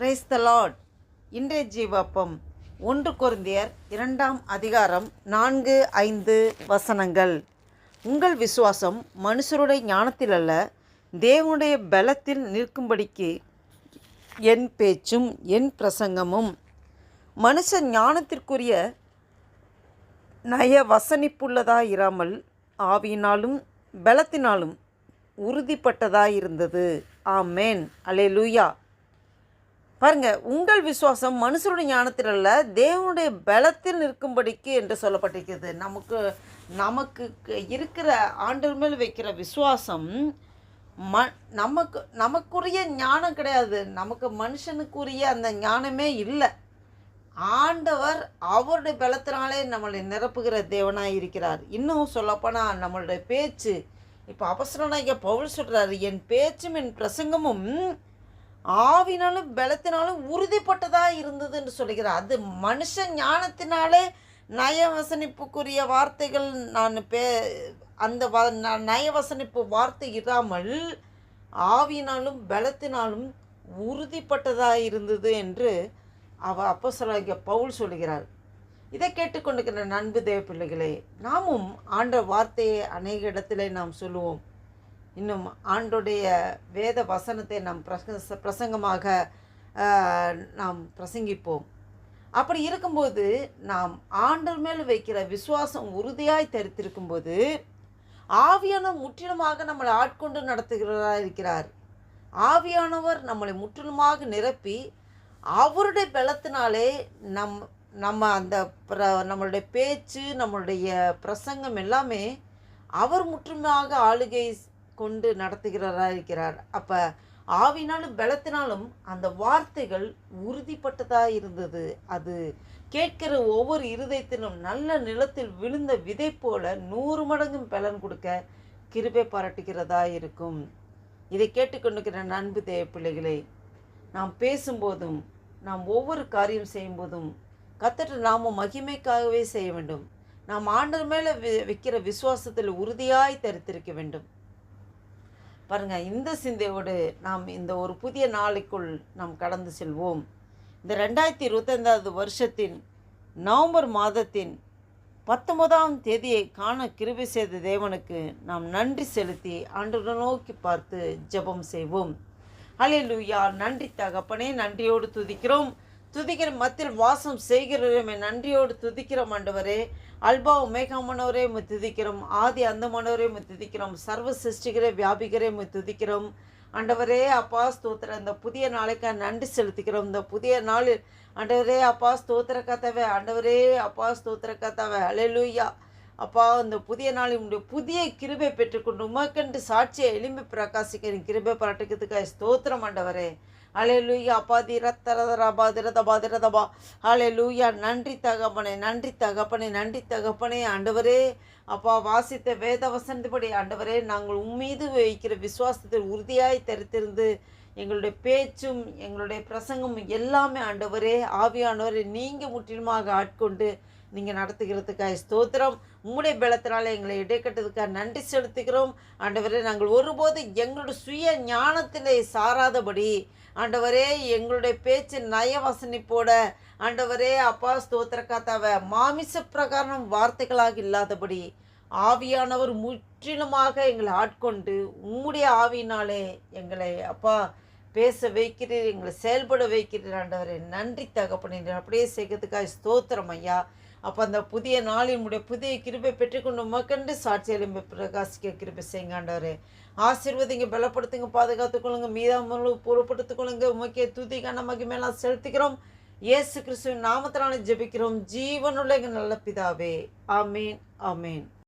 Praise the Lord இன்றைய ஜீவப்பம் ஒன்று குருந்தியர் இரண்டாம் அதிகாரம் நான்கு ஐந்து வசனங்கள். உங்கள் விசுவாசம் மனுஷருடைய ஞானத்தில் அல்ல தேவனுடைய பலத்தில் நிற்கும்படிக்கு என் பேச்சும் என் பிரசங்கமும். மனுஷ ஞானத்திற்குரிய நய வசனிப்புள்ளதாக இராமல் ஆவியினாலும் பலத்தினாலும் உறுதிப்பட்டதாயிருந்தது. ஆமேன். லூயா பாருங்க உங்கள் விசுவாசம் மனுஷருடைய ஞானத்தில் அல்ல தேவனுடைய பலத்தில் நிற்கும்படிக்கு என்று சொல்லப்பட்டிருக்கிறது. நமக்கு நமக்கு இருக்கிற ஆண்டவர் மேல் வைக்கிற விசுவாசம் ம நமக்கு நமக்குரிய ஞானம் கிடையாது. நமக்கு மனுஷனுக்குரிய அந்த ஞானமே இல்லை. ஆண்டவர் அவருடைய பலத்தினாலே நம்மளை நிரப்புகிற தேவனாக இருக்கிறார். இன்னும் சொல்லப்போனால் நம்மளுடைய பேச்சு இப்போ அவசரனாக பவுல் சொல்கிறாரு என் பேச்சும் என் பிரசங்கமும் ஆவினாலும் பலத்தினாலும் உறுதிப்பட்டதாக இருந்தது என்று சொல்லுகிறார். அது மனுஷ ஞானத்தினாலே நயவசனிப்புக்குரிய வார்த்தைகள் நான் பே அந்த வ ந- நயவசனிப்பு வார்த்தை இராமல் ஆவினாலும் பலத்தினாலும் உறுதிப்பட்டதாக இருந்தது என்று அவ அப்போ பவுல் சொல்கிறார் இதை கேட்டுக்கொண்டிருக்கிற நண்பு தேவ பிள்ளைகளே நாமும் ஆண்ட வார்த்தையை அநேக இடத்திலே நாம் சொல்லுவோம். இன்னும் ஆண்டுடைய வேத வசனத்தை நாம் பிரச பிரசங்கமாக நாம் பிரசங்கிப்போம். அப்படி இருக்கும்போது நாம் ஆண்டர் மேல் வைக்கிற விசுவாசம் உறுதியாய் தரித்திருக்கும்போது ஆவியானவர் முற்றிலுமாக நம்மளை ஆட்கொண்டு நடத்துகிறதாக இருக்கிறார் ஆவியானவர் நம்மளை முற்றிலுமாக நிரப்பி அவருடைய பலத்தினாலே நம் நம்ம அந்த பிர நம்மளுடைய பேச்சு நம்மளுடைய பிரசங்கம் எல்லாமே அவர் முற்றுமையாக ஆளுகை கொண்டு நடத்துகிறவராக இருக்கிறார் அப்போ ஆவினாலும் பலத்தினாலும் அந்த வார்த்தைகள் உறுதிப்பட்டதாக இருந்தது. அது கேட்கிற ஒவ்வொரு இருதயத்திலும் நல்ல நிலத்தில் விழுந்த விதை போல நூறு மடங்கும் பலன் கொடுக்க கிருபை பாராட்டுகிறதா இருக்கும். இதை கேட்டுக்கொண்டிருக்கிற நண்பு தேவ பிள்ளைகளே நாம் பேசும்போதும் நாம் ஒவ்வொரு காரியம் செய்யும்போதும் கத்தட்டு நாம மகிமைக்காகவே செய்ய வேண்டும். நாம் ஆண்டர் மேலே வைக்கிற விசுவாசத்தில் உறுதியாய் தரித்திருக்க வேண்டும். பாருங்கள் இந்த சிந்தையோடு நாம் இந்த ஒரு புதிய நாளைக்குள் நாம் கடந்து செல்வோம். இந்த ரெண்டாயிரத்தி இருபத்தைந்தாவது வருஷத்தின் நவம்பர் மாதத்தின் பத்தொன்பதாம் தேதியை காண கிருபை செய்த தேவனுக்கு நாம் நன்றி செலுத்தி ஆண்டவரை நோக்கி பார்த்து ஜெபம் செய்வோம். ஹalleluya. நன்றி தகப்பனே நன்றியோடு துதிக்கிறோம். துதிக்கிற மத்தியில் வாசம் செய்கிறவரை நன்றியோடு துதிக்கிறோம் ஆண்டவரே. அல்பா உமேகாமனோரே உம்மை துதிக்கிறோம். ஆதி அந்தமானோரே உம்மை துதிக்கிறோம். சர்வ சிருஷ்டிகரே வியாபிகரே உம்மை துதிக்கிறோம். ஆண்டவரே அப்பா ஸ்தோத்திர இந்த புதிய நாளைக்கு நன்றி செலுத்திக்கிறோம். இந்த புதிய நாளில் ஆண்டவரே அப்பா ஸ்தோத்திர கத்தவை ஆண்டவரே அப்பா ஸ்தோத்திர கத்தவை அலையலூயா அப்பா இந்த புதிய நாளில் புதிய கிருபை பெற்றுக்கொண்டு உமக்கென்று சாட்சியை எளிமை பிரகாசிக்கிறேன். கிருபை பாராட்டுக்கிறதுக்காக ஸ்தோத்திரம் ஆண்டவரே. அலே லூயா அப்பா திரத்தரதரபா திரதபா திரதபா அலே லூயா நன்றி தகப்பனே நன்றி தகப்பனே நன்றி தகப்பனே ஆண்டவரே. அப்பா வாசித்த வேத வசனத்துப்படி ஆண்டவரே நாங்கள் உம்மீது வைக்கிற விசுவாசத்தில் உறுதியாய் தரித்திருந்து எங்களுடைய பேச்சும் எங்களுடைய பிரசங்கமும் எல்லாமே ஆண்டவரே ஆவியானவரே நீங்கள் முற்றிலுமாக ஆட்கொண்டு நீங்கள் நடத்துகிறதுக்காக ஸ்தோத்திரம். உம்முடைய பலத்தினால எங்களை இடைக்கட்டதுக்காக நன்றி செலுத்துகிறோம். ஆண்டவரே நாங்கள் ஒருபோது எங்களுடைய சுய ஞானத்திலே சாராதபடி ஆண்டவரே எங்களுடைய பேச்சு நயவசனிப்போட ஆண்டவரே அப்பா ஸ்தோத்திரக்காத்தாவை மாமிச பிரகாரம் வார்த்தைகளாக இல்லாதபடி ஆவியானவர் முற்றிலுமாக எங்களை ஆட்கொண்டு உம்முடைய ஆவியினாலே எங்களை அப்பா பேச வைக்கிறீர் எங்களை செயல்பட வைக்கிறீர் ஆண்டவரே. நன்றி தகப்பனே அப்படியே செய்கிறதுக்காக ஸ்தோத்திரம் ஐயா. அப்போ அந்த புதிய நாளினுடைய புதிய கிருபை பெற்றுக்கொண்டு மக்கண்டு சாட்சி எலும்பை பிரகாசிக்க கிருபை செய்யுங்க ஆண்டவரே. ஆசீர்வதிங்க பலப்படுத்துங்க பாதுகாத்துக்கொள்ளுங்க மீதாமலு பொறுப்படுத்திக்கொள்ளுங்க உமக்கே துதி நமக்கு மேலாம் செலுத்துகிறோம். இயேசு கிறிஸ்துவின் நாமத்தினால ஜெபிக்கிறோம். ஜீவனுள்ள எங்கள் நல்ல பிதாவே. ஆமேன் ஆமேன்.